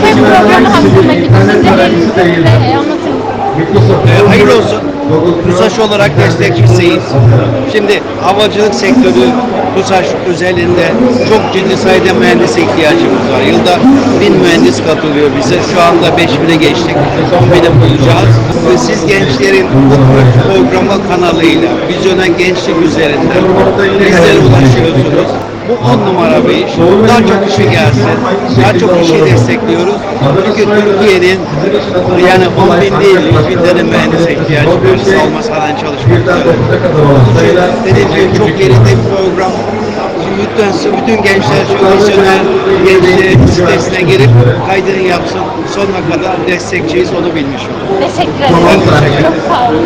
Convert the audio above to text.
programı hakkında düşüncelerinizi de anlatır? Ee, hayırlı olsun. TUSAŞ olarak destekçisiyiz. Şimdi havacılık sektörü TUSAŞ özelinde çok ciddi sayıda mühendise ihtiyacımız var. Yılda bin mühendis katılıyor bize. Şu anda 5000'e geçtik. 10.000'e bulacağız. Ve siz gençlerin bu programa kanalıyla Vizyonen Gençlik üzerinden bizlere ulaşıyorsunuz. Bu on numara bir iş. Daha çok kişi gelsin. Daha çok kişiyi destekliyoruz. Çünkü Türkiye'nin yani 10 bin değil 100 bin tane mühendise ihtiyacı var. Savunma sanayi çalışmakta. Dediğim gibi çok yerinde bir program. Bütün, bütün gençler şu vizyoner gençliğe sitesine girip kaydını yapsın. Sonuna kadar destekçiyiz onu bilmiş olun. Teşekkür ederim. Çok sağ olun.